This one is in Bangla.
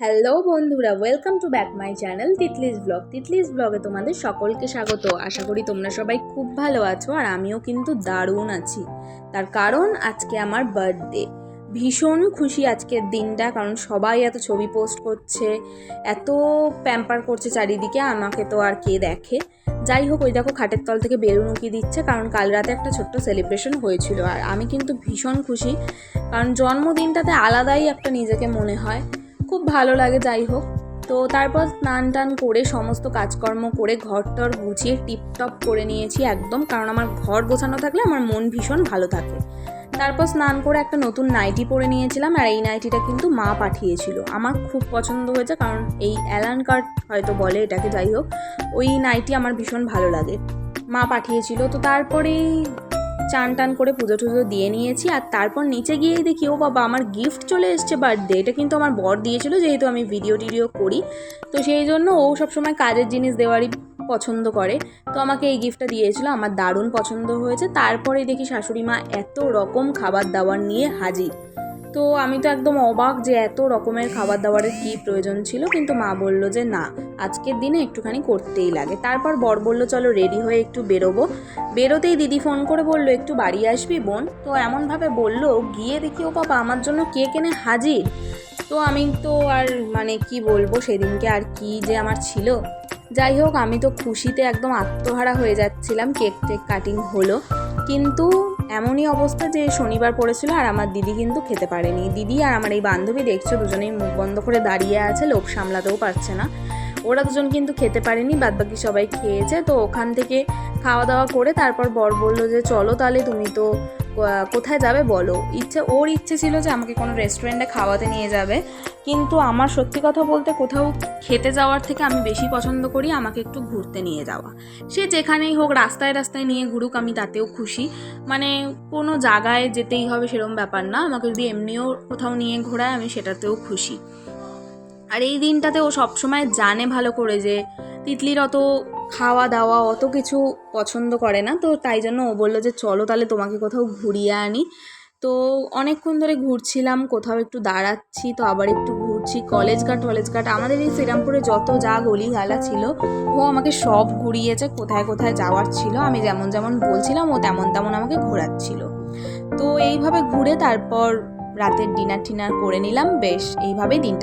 হ্যালো বন্ধুরা welcome to back my channel Titli's vlog Titli's ব্লগে তোমাদের সকলকে স্বাগত। আশা করি তোমরা সবাই খুব ভালো আছো আর আমিও কিন্তু দারুণ আছি। তার কারণ, আজকে আমার বার্থডে ভীষণ খুশি আজকের দিনটা, কারণ সবাই এত ছবি পোস্ট করছে, এত প্যাম্পার করছে চারিদিকে, আমাকে তো আর কে দেখে। যাই হোক, ওই দেখো খাটের তল থেকে বেলুন উঁকি দিচ্ছে, কারণ কাল রাতে একটা ছোট্ট সেলিব্রেশন হয়েছিল। আর আমি কিন্তু ভীষণ খুশি, কারণ জন্মদিনটাতে আলাদাই একটা নিজেকে মনে হয়। খুব ভালো লাগে, যাই হোক। তো তারপর স্নান টান করে সমস্ত কাজকর্ম করে ঘর টর গুছিয়ে টিপটপ করে নিয়েছি একদম, কারণ আমার ঘর গোছানো থাকলে আমার মন ভীষণ ভালো থাকে। তারপর স্নান করে একটা নতুন নাইটি পরে নিয়েছিলাম, আর এই নাইটিটা কিন্তু মা পাঠিয়েছিল। আমার খুব পছন্দ হয়েছে, কারণ এই অ্যালান কার্ড হয়তো বলে এটাকে, যাই হোক। ওই নাইটি আমার ভীষণ ভালো লাগে। মা পাঠিয়েছিল, তো তারপরেই চান টান করে পুজো টুজো দিয়ে নিয়েছি আর তারপর নিচে গিয়েই দেখি, ও বাবা, আমার গিফট চলে এসছে বার্থডে এটা কিন্তু আমার বর দিয়েছিল যেহেতু আমি ভিডিও টিডিও করি। তো সেই জন্য ও সবসময় কাজের জিনিস দেওয়ারই পছন্দ করে। তো আমাকে এই গিফটটা দিয়েছিল, আমার দারুণ পছন্দ হয়েছে। তারপরে দেখি শাশুড়ি মা এত রকম খাবার দাবার নিয়ে হাজির। তো আমি তো একদম অবাক যে এত রকমের খাবার দাবারের কী প্রয়োজন ছিল, কিন্তু মা বলল যে না, আজকের দিনে একটুখানি করতেই লাগে। তারপর বর বলল, চলো রেডি হয়ে একটু বেরোবো। বেরোতেই দিদি ফোন করে বলল, একটু বাড়ি আসবি বোন? তো এমনভাবে বলল, গিয়ে দেখি ও বাবা, আমার জন্য কে কেনে হাজির? তো আমি তো আর মানে কি বলব, সেদিনকে আর কি যে আমার ছিল। যাই হোক, আমি তো খুশিতে একদম আত্মহারা হয়ে যাচ্ছিলাম কেক টেক কাটিং হলো। কিন্তু এমনই অবস্থা যে শনিবার পড়েছিল আর আমার দিদি কিন্তু খেতে পারেনি। দিদি আর আমার এই বান্ধবী দেখছ, দুজনেই মুখ বন্ধ করে দাঁড়িয়ে আছে, লোভ সামলাতেও পারছে না। ওরা দুজন কিন্তু খেতে পারেনি, বাদবাকি সবাই খেয়েছে। তো ওখান থেকে খাওয়া দাওয়া করে তারপর বর বলল যে, চলো তাহলে তুমি তো কোথায় যাবে বলো। ইচ্ছে, ওর ইচ্ছে ছিল যে আমাকে কোনো রেস্টুরেন্টে খাওয়াতে নিয়ে যাবে। কিন্তু আমার সত্যি কথা বলতে কোথাও খেতে যাওয়ার থেকে আমি বেশি পছন্দ করি আমাকে একটু ঘুরতে নিয়ে যাওয়া। সে যেখানেই হোক, রাস্তায় রাস্তায় নিয়ে ঘুরুক, আমি তাতেও খুশি। মানে কোনো জায়গায় যেতেই হবে সেরকম ব্যাপার না। আমাকে যদি এমনিও কোথাও নিয়ে ঘোরায়, আমি সেটাতেও খুশি। আর এই দিনটাতে ও সবসময় জানে ভালো করে যে তিতলির অত খাওয়া দাওয়া, অত কিছু পছন্দ করে না। তো তাই জন্য ও বলল যে, চলো তাহলে তোমাকে কোথাও ঘুরিয়ে আনি। তো অনেকক্ষণ ধরে ঘুরছিলাম, কোথাও একটু দাঁড়াচ্ছি, তো আবার একটু ঘুরছি। কলেজ ঘাট, টলেজ ঘাট, আমাদের এই শ্রীরামপুরে যত যা গলিগালা ছিল, ও আমাকে সব ঘুরিয়েছে, কোথায় কোথায় যাওয়ার ছিল, আমি যেমন যেমন বলছিলাম, ও তেমন তেমন আমাকে ঘোরাচ্ছিল। তো এইভাবে ঘুরে তারপর রাতের ডিনার টিনার করে নিলাম, বেশ এইভাবে দিনটা